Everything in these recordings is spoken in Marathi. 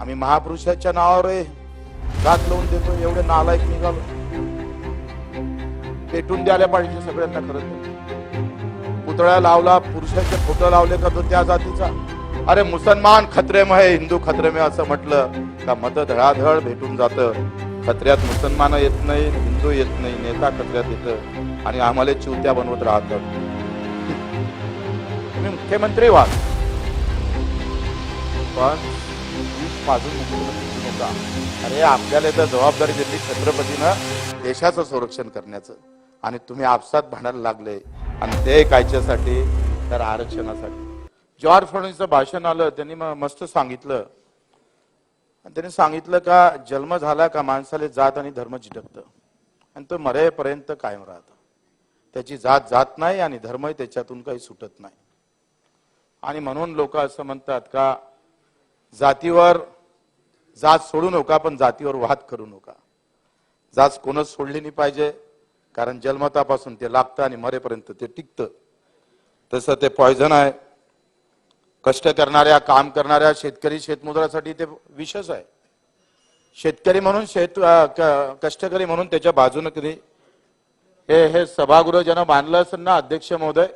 आम्ही महापुरुषाच्या नावावर घात लावून देतो एवढे नालायक निघालो. पेटून द्यायला पाहिजे सगळ्यांना खरं पुतळ्या लावला पुरुषाचे फोटो लावले का तो त्या जातीचा? अरे मुसलमान खत्रेम आहे हिंदू खत्रेम आहे असं म्हटलं का मत धडाधड भेटून जात. खत्र्यात मुसलमान येत नाही हिंदू येत नाही नेता खत्र्यात येत आणि आम्हाला चिवत्या बनवत राहतात. तुम्ही मुख्यमंत्री व्हा. पण वीसपासून मुख्यमंत्री होता अरे आपल्याला तर जबाबदारी दिली छत्रपतीनं देशाचं संरक्षण करण्याचं. आणि तुम्ही आपसात भांडायला लागले. आणि ते कायच्यासाठी तर आरक्षणासाठी. जॉर्ज फडणवीसचं भाषण आलं त्यांनी मस्त सांगितलं. आणि त्यांनी सांगितलं का जन्म झाला का माणसाला जात आणि धर्म चिटकतं आणि तो मरेपर्यंत कायम राहतं. त्याची जात जात नाही आणि धर्मही त्याच्यातून काही सुटत नाही. आणि म्हणून लोक असं म्हणतात का जातीवर जात सोडू नका पण जातीवर वाद करू नका. जात कोणच सोडली नाही पाहिजे कारण जन्मतापासून ते लागतं आणि मरेपर्यंत ते टिकतं. तसं ते पॉयझन आहे. कष्ट करणाऱ्या काम करणाऱ्या शेतकरी शेतमजुरासाठी ते विशेष आहे. शेतकरी म्हणून शेत कष्टकरी म्हणून त्याच्या बाजूने कधी हे हे सभागृह ज्यानं बांधलं असेल ना अध्यक्ष महोदय?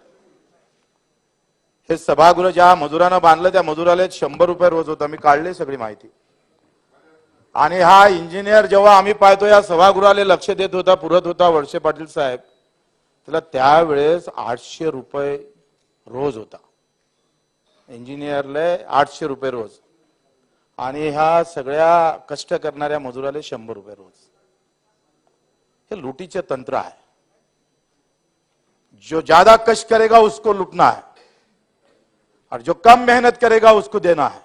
हे सभागृह ज्या मजुरानं बांधलं त्या मजुराला शंभर रुपये रोज होता. मी काढले सगळी माहिती. आणि हा इंजिनियर जेव्हा आम्ही पाहतो या सभागृहाला लक्ष देत होता पुरत होता वर्षे पाटील साहेब त्याला त्यावेळेस आठशे रुपये रोज होता. इंजिनियरले आठशे रुपये रोज. आणि ह्या सगळ्या कष्ट करणाऱ्या मजुराले शंभर रुपये रोज. हे लुटीचे तंत्र आहे. जो ज्यादा कष्ट करेगा उसको लुटना है. और जो कम मेहनत करेगा उसको देना है.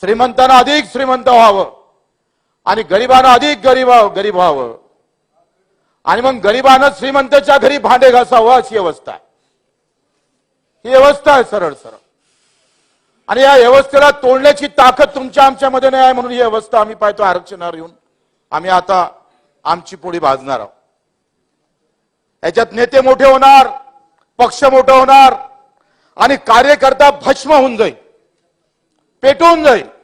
श्रीमंतांना अधिक श्रीमंत व्हावं. आणि गरिबानं अधिक गरीब गरीब व्हावं. आणि मग गरिबानं श्रीमंताच्या घरी भांडे घासावं अशी व्यवस्था आहे. ही व्यवस्था आहे सरळ सरळ. आणि या व्यवस्थेला तोडण्याची ताकद तुमच्या आमच्यामध्ये नाही आहे म्हणून ही व्यवस्था आम्ही पाहतो आरक्षणावर येऊन. आम्ही आता आमची पोळी भाजणार आहोत. याच्यात नेते मोठे होणार पक्ष मोठं होणार आणि कार्यकर्ता भस्म होऊन जाईल. पेटून जाईल.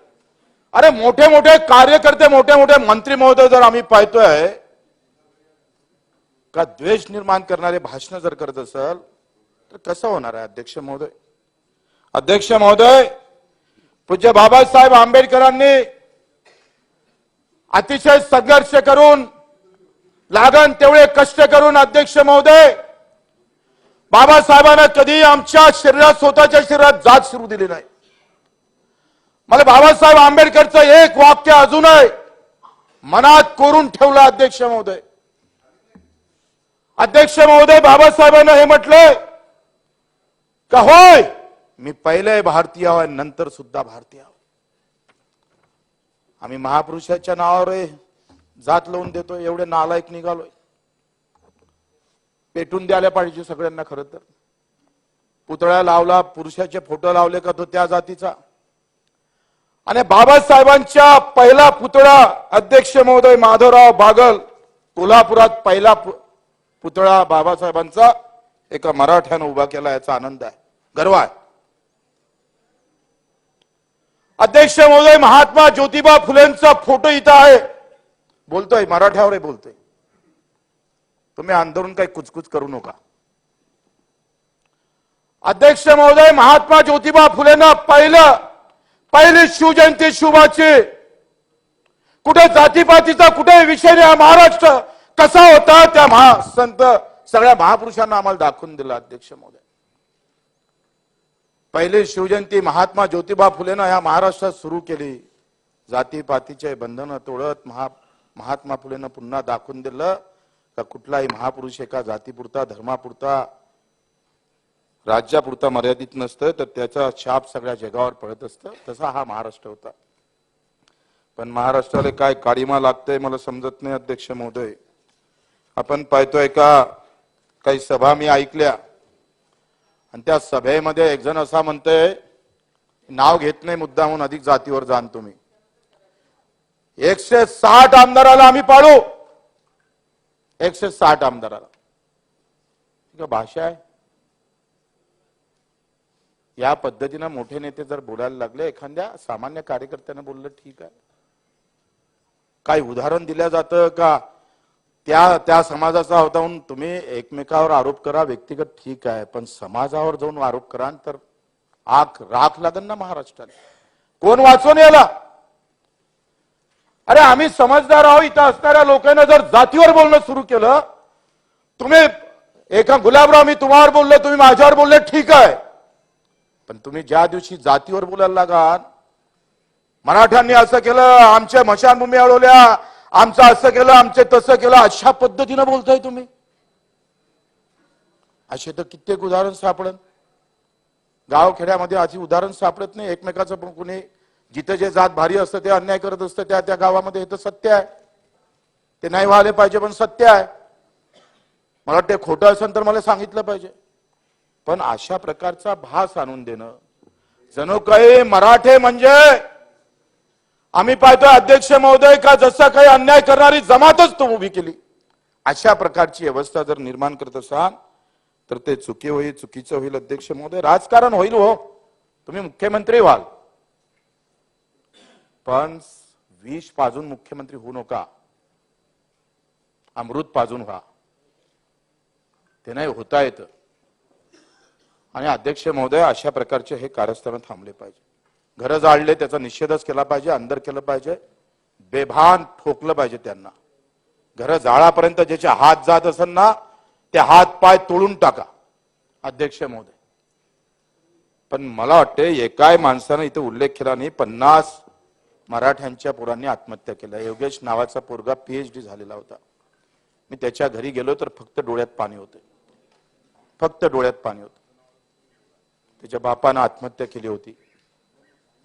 अरे मोठे मोठे कार्यकर्ते मोठे मोठे मंत्री महोदय जर आम्ही पाहतोय का द्वेष निर्माण करणारे भाषण जर करत असेल तर कसं होणार आहे अध्यक्ष महोदय? अध्यक्ष महोदय पूज्य बाबासाहेब आंबेडकरांनी अतिशय संघर्ष करून लागण तेवढे कष्ट करून अध्यक्ष महोदय बाबासाहेबांना कधी आमच्या शरीरात स्वतःच्या शरीरात जात सुरू दिली नाही. मला बाबासाहेब आंबेडकरचं एक वाक्य अजून आहे मनात कोरून ठेवलं अध्यक्ष महोदय. अध्यक्ष महोदय बाबासाहेबांना हे म्हटलंय का होय? मी पहिले भारतीय आहे नंतर सुद्धा भारतीय आहो. आम्ही महापुरुषाच्या नावावर आहे जात लावून देतो एवढे नालायक निघालोय. पेटून द्यायला पाहिजे सगळ्यांना खरं तर. पुतळ्या लावला पुरुषाचे फोटो लावले का तो त्या जातीचा? आणि बाबासाहेबांच्या पहिला पुतळा अध्यक्ष महोदय माधवराव बागल कोल्हापुरात पहिला पुतळा बाबासाहेबांचा एका मराठ्यानं उभा केला याचा आनंद आहे. गर्व आहे. अध्यक्ष महोदय महात्मा ज्योतिबा फुलेंचा फोटो इथं आहे. बोलतोय मराठ्यावर बोलतोय. तुम्ही आंदोलन काही कुचकुच करू नका. अध्यक्ष महोदय महात्मा ज्योतिबा फुलेंना पहिलं पहिली शिवजयंती शुभाची. कुठे जातीपातीचा कुठे विषय नाही महाराष्ट्र कसा होता त्या महा संत सगळ्या महापुरुषांना आम्हाला दाखवून दिला अध्यक्ष महोदय. पहिली शिवजयंती महात्मा ज्योतिबा फुलेनं ह्या महाराष्ट्रात सुरू केली. जातीपातीचे बंधन तोडत महा महात्मा फुलेनं पुन्हा दाखवून दिलं. का कुठलाही महापुरुष एका जातीपुरता धर्मापुरता राज्यापुरता मर्यादित नसतं तर त्याचा छाप सगळ्या जगावर पडत असतं. तसा हा महाराष्ट्र होता. पण महाराष्ट्राला काय काळीमा लागतंय मला समजत नाही अध्यक्ष महोदय. आपण पाहतोय का काही सभा मी ऐकल्या. आणि त्या सभेमध्ये एक जण असा म्हणतोय नाव घेत नाही मुद्दा म्हणून अधिक जातीवर जाण तुम्ही. एकशे साठ आमदाराला आम्ही पाळू. एकशे साठ आमदाराला. भाषा आहे. या पद्धतीनं मोठे नेते जर बोलायला लागले एखाद्या सामान्य कार्यकर्त्यानं बोललं ठीक आहे. काही उदाहरण दिलं जातं का? त्या त्या समाजाचा होता म्हणून तुम्ही एकमेकावर आरोप करा व्यक्तिगत ठीक आहे पण समाजावर जाऊन आरोप करा तर आख राख लागन ना महाराष्ट्राला. कोण वाचून याला अरे आम्ही समजदार आहोत इथं असणाऱ्या लोकांना जर जातीवर बोलणं सुरू केलं तुम्ही एका गुलाबराव मी तुम्हावर बोललो तुम्ही माझ्यावर बोलले ठीक आहे. पण तुम्ही ज्या दिवशी जातीवर बोलायला लागाल मराठ्यांनी असं केलं आमच्या मशानभूमी अडवल्या आमचं असं केलं आमचे तसं केलं अशा पद्धतीनं बोलताय तुम्ही. असे तर कित्येक उदाहरण सापडन. गाव खेड्यामध्ये अशी उदाहरण सापडत नाही एकमेकाचं पण कुणी जिथं जे जात भारी असतं ते अन्याय करत असतं त्या त्या गावामध्ये हे तर सत्य आहे. ते नाही व्हायला पाहिजे पण सत्य आहे. मला वाटते खोटं असेल तर मला सांगितलं पाहिजे. पण अशा प्रकारचा भास आणून देणं. जणू काही मराठे म्हणजे आम्ही पाहतोय अध्यक्ष महोदय का जसा काही अन्याय करणारी जमातच तो उभी केली. अशा प्रकारची व्यवस्था जर निर्माण करत असाल तर ते चुकी होईल चुकीचं होईल अध्यक्ष महोदय. राजकारण होईल हो. तुम्ही मुख्यमंत्री व्हाल. पण विष पाजून मुख्यमंत्री होऊ नका. अमृत पाजून व्हा. ते नाही होता येतं. आणि अध्यक्ष महोदय अशा प्रकारचे हे कारस्थानं थांबले पाहिजे. घरं जाळले त्याचा निषेधच केला पाहिजे अंदर केलं पाहिजे बेभान ठोकलं पाहिजे त्यांना. घरं जाळापर्यंत ज्याचे हात जात असेल ना ते हात पाय तोडून टाका अध्यक्ष महोदय. पण मला वाटते एकाय माणसानं इथे उल्लेख केला नाही पन्नास मराठ्यांच्या पोरांनी आत्महत्या केल्या. योगेश नावाचा पोरगा पीएचडी झालेला होता. मी त्याच्या घरी गेलो तर फक्त डोळ्यात पाणी होते. फक्त डोळ्यात पाणी होतं. त्याच्या बापानं आत्महत्या केली होती.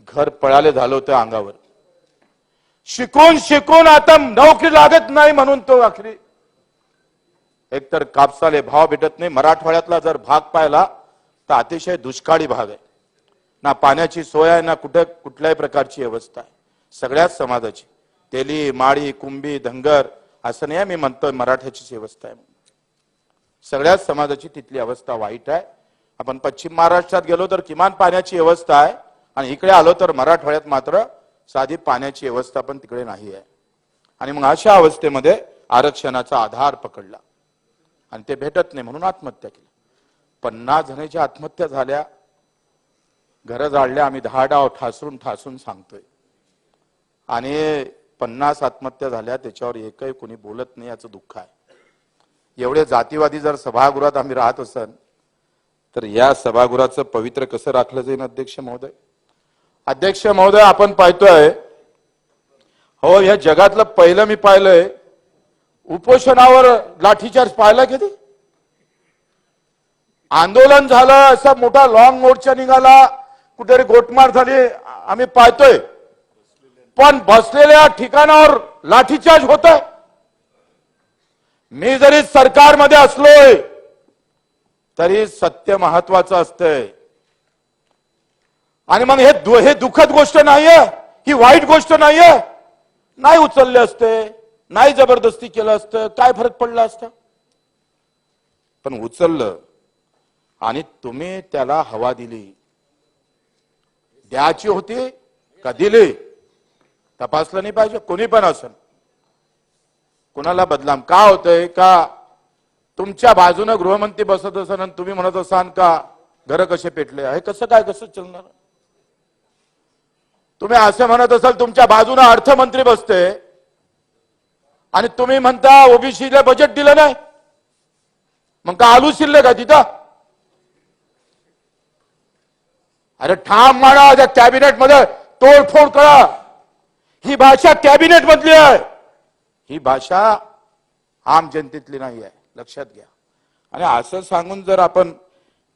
घर पळाले झालं होतं अंगावर. शिकून शिकून आता नोकरी लागत नाही म्हणून तो आखरी. एकतर कापसाले भाव भेटत नाही. मराठवाड्यातला जर भाग पाहिला तर अतिशय दुष्काळी भाग आहे. ना पाण्याची सोय आहे ना कुठे कुठल्याही प्रकारची व्यवस्था आहे. सगळ्याच समाजाची. तेली माळी कुंभी धनगर असं नाही मी म्हणतोय मराठ्याचीच व्यवस्था आहे सगळ्याच समाजाची तिथली अवस्था वाईट आहे. आपण पश्चिम महाराष्ट्रात गेलो तर किमान पाण्याची व्यवस्था आहे. आणि इकडे आलो तर मराठवाड्यात मात्र साधी पाण्याची व्यवस्था पण तिकडे नाही आहे. आणि मग अशा अवस्थेमध्ये आरक्षणाचा आधार पकडला. आणि ते भेटत नाही म्हणून आत्महत्या केली. पन्नास जणांच्या आत्महत्या झाल्या घरं जाळल्या आम्ही दहा डाव ठासून ठासून सांगतोय. आणि पन्नास आत्महत्या झाल्या त्याच्यावर एकही कोणी बोलत नाही याचं दुःख आहे. एवढे जातीवादी जर सभागृहात आम्ही राहत असन तर या सभागृहाचं पवित्र कसं राखलं जाईल अध्यक्ष महोदय? अध्यक्ष महोदय आपण पाहतोय हो या जगातलं पहिलं मी पाहिलंय उपोषणावर लाठीचार्ज पाहिला कधी आंदोलन झालं असा मोठा लॉंग मोर्चा निघाला कुठेतरी गोटमार झाली आम्ही पाहतोय. पण बसलेल्या ठिकाणावर लाठीचार्ज होत मी जरी सरकारमध्ये असलोय तरी सत्य महत्वाचं असतंय. आणि मग हे दु- हे दुःखद गोष्ट नाहीये ही वाईट गोष्ट नाहीये. नाही उचलले असते नाही जबरदस्ती केलं असतं काय फरक पडला असता? पण उचललं आणि तुम्ही त्याला हवा दिली. द्यायची होती का दिली? तपासलं नाही पाहिजे कोणी पण असेल कोणाला बदलाम? का होतंय? का? तुमच्या बाजूनं गृहमंत्री बसत असाल आणि तुम्ही म्हणत असाल का घर कसे पेटले हे कसं काय कसं चालणार? तुम्ही असं म्हणत असाल तुमच्या बाजूनं अर्थमंत्री बसते आणि तुम्ही म्हणता ओबीसीला बजेट दिलं नाही. मग का आलू शिरले का तिथं? अरे ठाम म्हणा त्या कॅबिनेटमध्ये तोडफोड करा. ही भाषा कॅबिनेट मधली आहे. ही भाषा आम जनतेतली नाही आहे. लक्षात घ्या. आणि असं सांगून जर आपण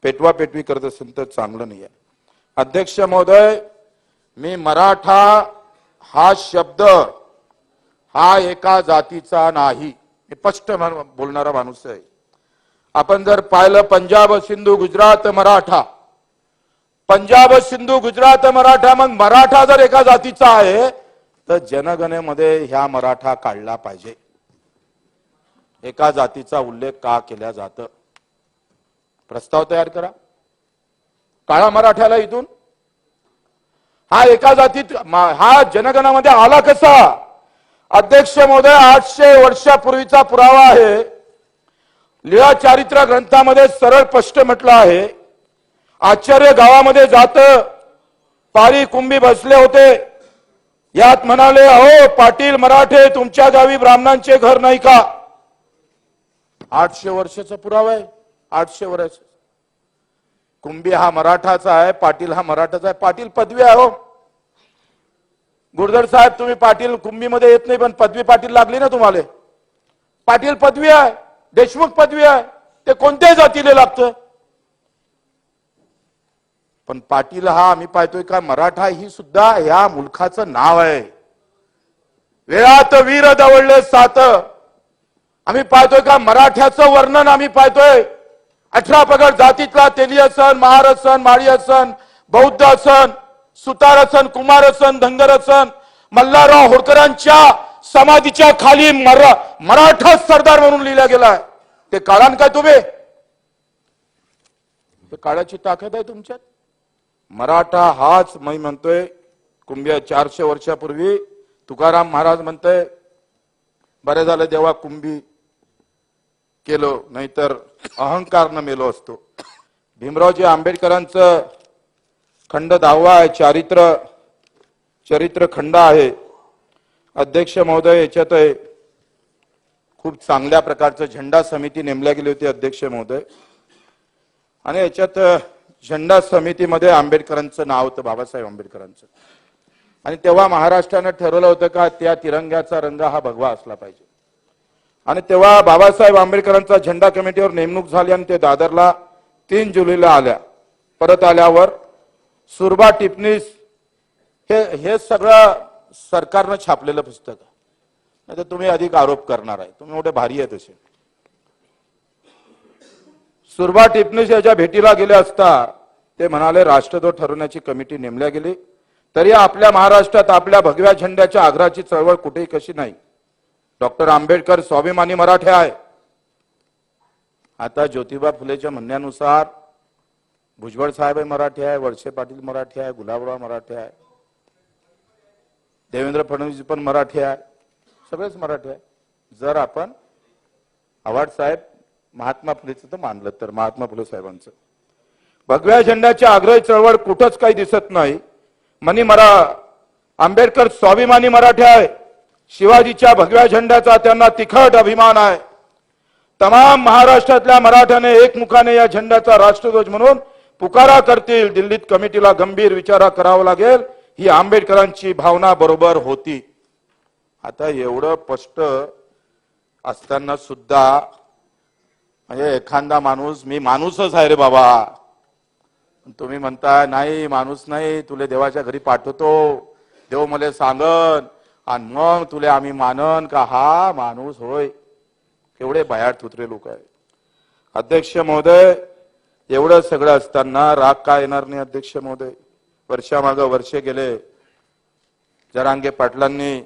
पेटवा पेटवी करत असेल तर चांगलं नाही आहे. अध्यक्ष महोदय मी मराठा हा शब्द हा एका जातीचा नाही. मी स्पष्ट बोलणारा माणूस आहे. आपण जर पाहिलं पंजाब सिंधू गुजरात मराठा. पंजाब सिंधू गुजरात मराठा मग मराठा जर एका जातीचा आहे तर जनगणेमध्ये ह्या मराठा काढला पाहिजे. एका जातीचा उल्लेख का केला जात? प्रस्ताव तयार करा. काळा मराठ्याला इथून. हा एका जातीत हा जनगणामध्ये आला कसा? अध्यक्ष महोदय आठशे वर्षापूर्वीचा पुरावा आहे. लिळा चारित्र ग्रंथामध्ये सरळ स्पष्ट म्हटलं आहे. आचार्य गावामध्ये जात. पारी कुंभी बसले होते. यात म्हणाले अहो पाटील मराठे तुमच्या गावी ब्राह्मणांचे घर नाही का? आठशे वर्षाचा पुरावा आहे. आठशे वर्ष. कुंभी हा मराठाचा आहे पाटील हा मराठाचा आहे. पाटील पदवी आहे हो. गुरुधर साहेब तुम्ही पाटील कुंभीमध्ये येत नाही पण पदवी पाटील लागली ना तुम्हाला? पाटील पदवी आहे देशमुख पदवी आहे. ते कोणत्याही जातीला लागतं. पण पाटील हा आम्ही पाहतोय का मराठा ही सुद्धा या मुलखाचं नाव आहे. वेळात वीर दवळले सात. आम्ही पाहतोय का मराठ्याचं वर्णन आम्ही पाहतोय. अठरा पगड जातीतला तेलिय सण महार सण माळी सण बौद्ध सण सुतार सण कुमार सण धनगर सण मल्हारराव होळकरांच्या समाधीच्या खाली मरा मराठा सरदार म्हणून लिहिला गेलाय. ते काळान काय तुम्ही? ते काळाची ताकद आहे तुमच्यात? मराठा हाच मी म्हणतोय कुंभ्या चारशे वर्षापूर्वी तुकाराम महाराज म्हणतोय बरे झालं देवा कुंभी केलो नाहीतर अहंकारनं मेलो असतो. भीमरावजी आंबेडकरांचं खंड दहावा आहे चारित्र चरित्र खंड आहे. अध्यक्ष महोदय याच्यात आहे खूप चांगल्या प्रकारचं झेंडा समिती नेमल्या गेली होती अध्यक्ष महोदय. आणि याच्यात झेंडा समितीमध्ये आंबेडकरांचं नाव होतं बाबासाहेब आंबेडकरांचं. आणि तेव्हा महाराष्ट्रानं ठरवलं होतं का त्या तिरंग्याचा रंग हा भगवा असला पाहिजे. आणि तेव्हा बाबासाहेब आंबेडकरांचा झेंडा कमिटीवर नेमणूक झाली आणि ते दादरला तीन जुलैला आल्या. परत आल्यावर सुरबा टिपणीस हे हे सगळं सरकारनं छापलेलं पुस्तक नाही तर तुम्ही अधिक आरोप करणार आहे. तुम्ही मोठे भारी आहे तसे सुरबा टिपणीस याच्या भेटीला गेले असता ते म्हणाले राष्ट्रध्वज ठरवण्याची कमिटी नेमल्या गेली. तरी आपल्या महाराष्ट्रात आपल्या भगव्या झेंड्याच्या आग्रहाची चळवळ कुठेही कशी नाही. डॉक्टर आंबेडकर स्वाभिमानी मराठे आहे. आता ज्योतिबा फुलेच्या म्हणण्यानुसार भुजबळ साहेब मराठी आहे वळसे पाटील मराठी आहे गुलाबराव मराठी आहे देवेंद्र फडणवीस पण मराठी आहे सगळेच मराठी आहे. जर आपण आव्हाड साहेब महात्मा फुलेचं तर मानलं तर महात्मा फुले साहेबांचं. भगव्या झेंड्याची आग्रही चळवळ कुठंच काही दिसत नाही. मनी मरा आंबेडकर स्वाभिमानी मराठी आहे. शिवाजीच्या भगव्या झेंड्याचा त्यांना तिखट अभिमान आहे. तमाम महाराष्ट्रातल्या मराठ्याने एकमुखाने या झेंड्याचा राष्ट्रध्वज म्हणून पुकारा करतील. दिल्लीत कमिटीला गंभीर विचारा करावा लागेल. ही आंबेडकरांची भावना बरोबर होती. आता एवढं स्पष्ट असताना सुद्धा म्हणजे एखादा माणूस मी माणूसच आहे रे बाबा. तुम्ही म्हणताय नाही माणूस नाही तुले देवाच्या घरी पाठवतो. देव मला सांगन. आणि मग तुले आम्ही मानन का? हा माणूस होय. केवढे भयाट तुत्रे लोक आहे अध्यक्ष महोदय एवढं सगळं असताना राग का येणार नाही अध्यक्ष महोदय? वर्षामाग वर्षे गेले. जरांगे पाटलांनी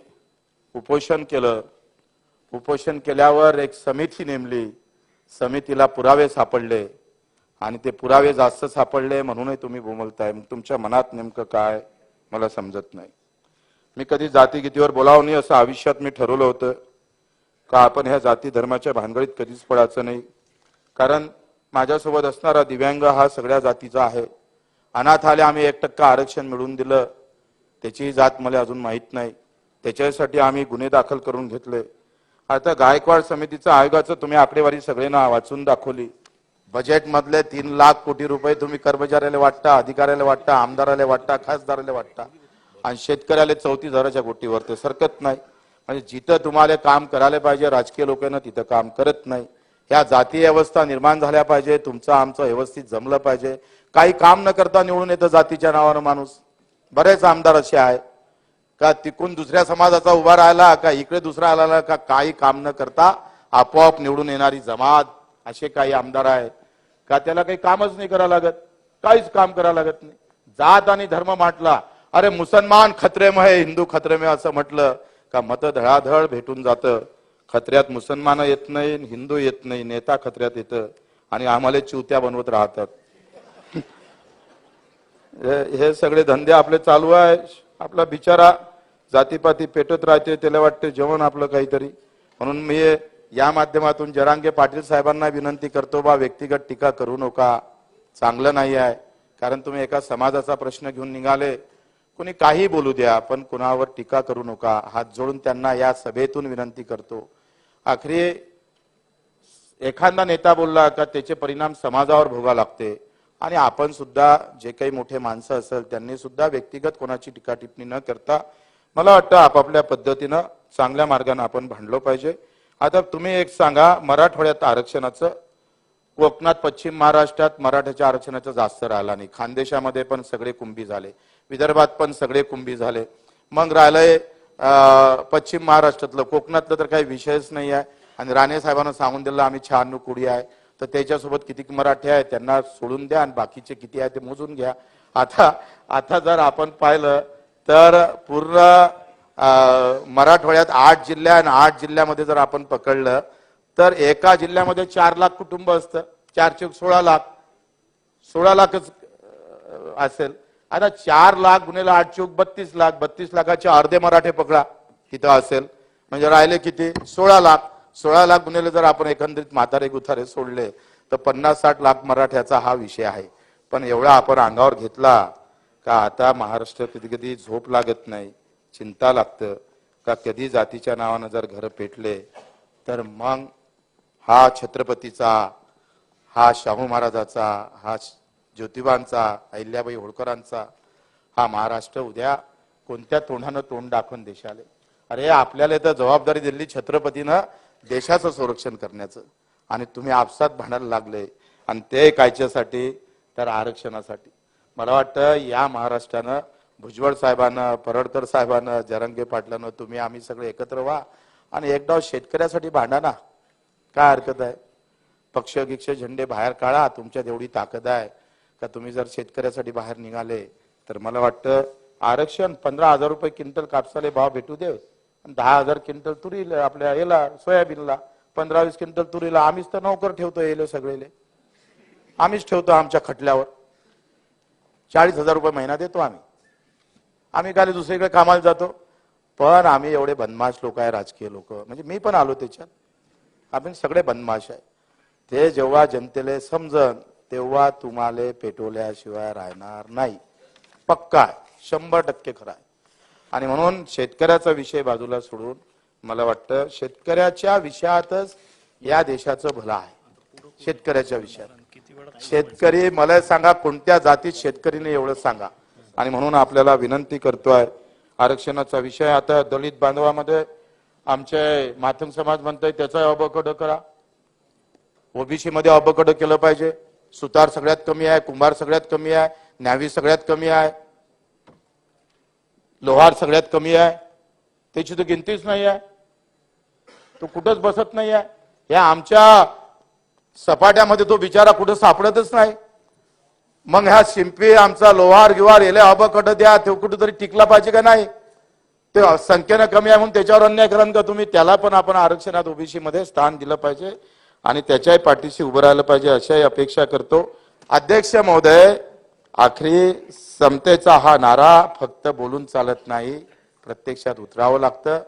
उपोषण केलं. उपोषण केल्यावर एक समिती नेमली. समितीला पुरावे सापडले. आणि ते पुरावे जास्त सापडले म्हणूनही तुम्ही बोमलताय तुमच्या मनात नेमकं काय? मला समजत नाही. मी कधी जातीगितीवर बोलावं नाही असं आयुष्यात मी ठरवलं होतं. का आपण ह्या जाती धर्माच्या भानगडीत कधीच पडायचं नाही. कारण माझ्यासोबत असणारा दिव्यांग हा सगळ्या जातीचा आहे. अनाथ आले आम्ही एक टक्का आरक्षण मिळवून दिलं. त्याचीही जात मला अजून माहीत नाही. त्याच्यासाठी आम्ही गुन्हे दाखल करून घेतले. आता गायकवाड समितीचं आयोगाचं तुम्ही आकडेवारी सगळ्यांना वाचून दाखवली. बजेटमधले तीन लाख कोटी रुपये तुम्ही कर्मचाऱ्याला वाटता अधिकाऱ्याला वाटता आमदाराला वाटता खासदाराला वाटता. आणि शेतकऱ्याला चौतीस हजाराच्या गोटीवर ते सरकत नाही. म्हणजे जिथं तुम्हाला काम करायला पाहिजे राजकीय लोकांना तिथं काम करत नाही. ह्या जातीय व्यवस्था निर्माण झाल्या पाहिजे तुमचं आमचं व्यवस्थित जमलं पाहिजे. काही काम न करता निवडून येतं जातीच्या नावानं माणूस. बरेच आमदार असे आहे का तिकून दुसऱ्या समाजाचा उभा राहिला का इकडे दुसरा आला का काही काम न करता आपोआप निवडून येणारी जमात असे काही आमदार आहेत. का त्याला काही कामच नाही करावं लागत काहीच काम करावं लागत नाही. जात आणि धर्म म्हटला अरे मुसलमान खत्रेम आहे हिंदू खत्रेम आहे असं म्हटलं का मत धडाधड भेटून जातं. खत्र्यात मुसलमान येत नाही हिंदू येत नाही नेता खत्र्यात येतं आणि आम्हाला चिवत्या बनवत राहतात. हे हे सगळे धंदे आपले चालू आहे. आपला बिचारा जातीपाती पेटत राहते त्याला वाटते जेवण आपलं काहीतरी. म्हणून मी या माध्यमातून जरांगे पाटील साहेबांना विनंती करतो बा व्यक्तिगत टीका करू नका. चांगलं नाही आहे. कारण तुम्ही एका समाजाचा प्रश्न घेऊन निघाले. कोणी काही बोलू द्या पण कुणावर टीका करू नका. हात जोडून त्यांना या सभेतून विनंती करतो. आखरी एखादा नेता बोलला का त्याचे परिणाम समाजावर भोगा लागते. आणि आपण सुद्धा जे काही मोठे माणसं असेल त्यांनी सुद्धा व्यक्तिगत कोणाची टीका टिप्पणी न करता मला वाटतं आपापल्या पद्धतीनं चांगल्या मार्गाने आपण भांडलो पाहिजे. आता तुम्ही एक सांगा मराठवाड्यात आरक्षणाचं कोकणात पश्चिम महाराष्ट्रात मराठ्याच्या आरक्षणाचा जास्त राहिला नाही. खानदेशामध्ये पण सगळे कुंभी झाले. विदर्भात पण सगळे कुंभी झाले. मग राहिलंय पश्चिम महाराष्ट्रातलं. कोकणातलं तर काही विषयच नाही आहे. आणि राणे साहेबांना सांगून दिलं आम्ही शहाण्णव कुडी आहे. तर त्याच्यासोबत किती मराठी आहे त्यांना सोडून द्या आणि बाकीचे किती आहे ते मोजून घ्या. आता आता जर आपण पाहिलं तर पूर्ण मराठवाड्यात आठ जिल्ह्या आणि आठ जिल्ह्यामध्ये जर आपण पकडलं तर एका जिल्ह्यामध्ये चार लाख कुटुंब असतं. चार चौक सोळा लाख. सोळा लाखच असेल. आता चार लाख गुन्हेला आठ चूक बत्तीस लाख बत्तीस लाखाचे अर्धे मराठे पकडा. तिथं असेल. म्हणजे राहिले किती? सोळा लाख. सोळा लाख गुन्हेले जर आपण एकंदरीत म्हातारे गुथारे सोडले तर पन्नास साठ लाख मराठ्याचा हा विषय आहे. पण एवढा आपण अंगावर घेतला का आता महाराष्ट्र कधी कधी झोप लागत नाही चिंता लागतं. का कधी जातीच्या नावानं जर घर पेटले तर मग हा छत्रपतीचा हा शाहू महाराजाचा हा ज्योतिबांचा अहिल्याबाई होळकरांचा हा महाराष्ट्र उद्या कोणत्या तोंडानं तोंड दाखवून देशाले? अरे आपल्याला तर जबाबदारी दिली छत्रपतीनं देशाचं संरक्षण करण्याचं. आणि तुम्ही आपसात भांडायला लागले. आणि ते कायच्यासाठी? तर आरक्षणासाठी. मला वाटतं या महाराष्ट्रानं भुजबळ साहेबानं परडकर साहेबानं जरंगे पाटलानं तुम्ही आम्ही सगळे एकत्र व्हा. आणि एक डाव शेतकऱ्यासाठी भांडा ना. काय हरकत आहे? पक्ष गिक्ष झेंडे बाहेर काढा. तुमच्यात एवढी ताकद आहे. का तुम्ही जर शेतकऱ्यासाठी बाहेर निघाले तर मला वाटतं आरक्षण पंधरा हजार रुपये क्विंटल कापसाले भाव भेटू दे. आणि दहा हजार क्विंटल तुरीला आपल्या याला सोयाबीनला पंधरा वीस क्विंटल तुरीला आम्हीच तर नोकर ठेवतो येलो सगळेले. आम्हीच ठेवतो आमच्या खटल्यावर. चाळीस हजार रुपये महिना देतो आम्ही. आम्ही काल दुसरीकडे कामाला जातो. पण आम्ही एवढे बदमाश लोक आहे राजकीय लोक. म्हणजे मी पण आलो त्याच्यात. आपण सगळे बदमाश आहे. ते जेव्हा जनतेला समजन तेव्हा तुम्हाला पेटवल्याशिवाय राहणार नाही. पक्का आहे. शंभर टक्के खरा आहे. आणि म्हणून शेतकऱ्याचा विषय बाजूला सोडून मला वाटतं शेतकऱ्याच्या विषयातच या देशाचं भलं आहे. शेतकऱ्याच्या विषयात. शेतकरी मला सांगा कोणत्या जातीत शेतकरीने एवढं सांगा. आणि म्हणून आपल्याला विनंती करतोय आरक्षणाचा विषय. आता दलित बांधवामध्ये आमचे माथंग समाज म्हणतोय त्याचा अबकड करा. ओबीसी मध्ये अबकड केलं पाहिजे. सुतार सगळ्यात कमी आहे कुंभार सगळ्यात कमी आहे न्यावी सगळ्यात कमी आहे लोहार सगळ्यात कमी आहे त्याची तर गिनतीच नाही आहे. तो कुठंच बसत नाही आहे. या आमच्या सपाट्यामध्ये तो बिचारा कुठं सापडतच नाही. मग ह्या शिंपी आमचा लोहार गिवार येले अबकडं द्या तो कुठेतरी टिकला पाहिजे का नाही? ते संख्येनं कमी आहे म्हणून त्याच्यावर अन्याय करण का तुम्ही? त्याला पण आपण आरक्षणात ओबीसी मध्ये स्थान दिलं पाहिजे. आणि त्याच्याही पाठीशी उभं राहिलं पाहिजे अशाही अपेक्षा करतो. अध्यक्ष महोदय आखरी समतेचा हा नारा फक्त बोलून चालत नाही प्रत्यक्षात उतरावं लागतं.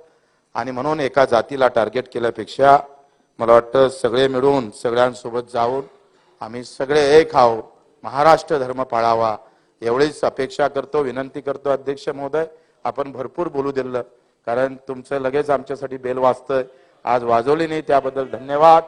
आणि म्हणून एका जातीला टार्गेट केल्यापेक्षा मला वाटतं सगळे मिळून सगळ्यांसोबत जाऊन आम्ही सगळे एक आहो महाराष्ट्र धर्म पाळावा. एवढीच अपेक्षा करतो विनंती करतो अध्यक्ष महोदय. आपण भरपूर बोलू दिलं. कारण तुमचं लगेच आमच्यासाठी बेल वाजतंय. आज वाजवली नाही त्याबद्दल धन्यवाद.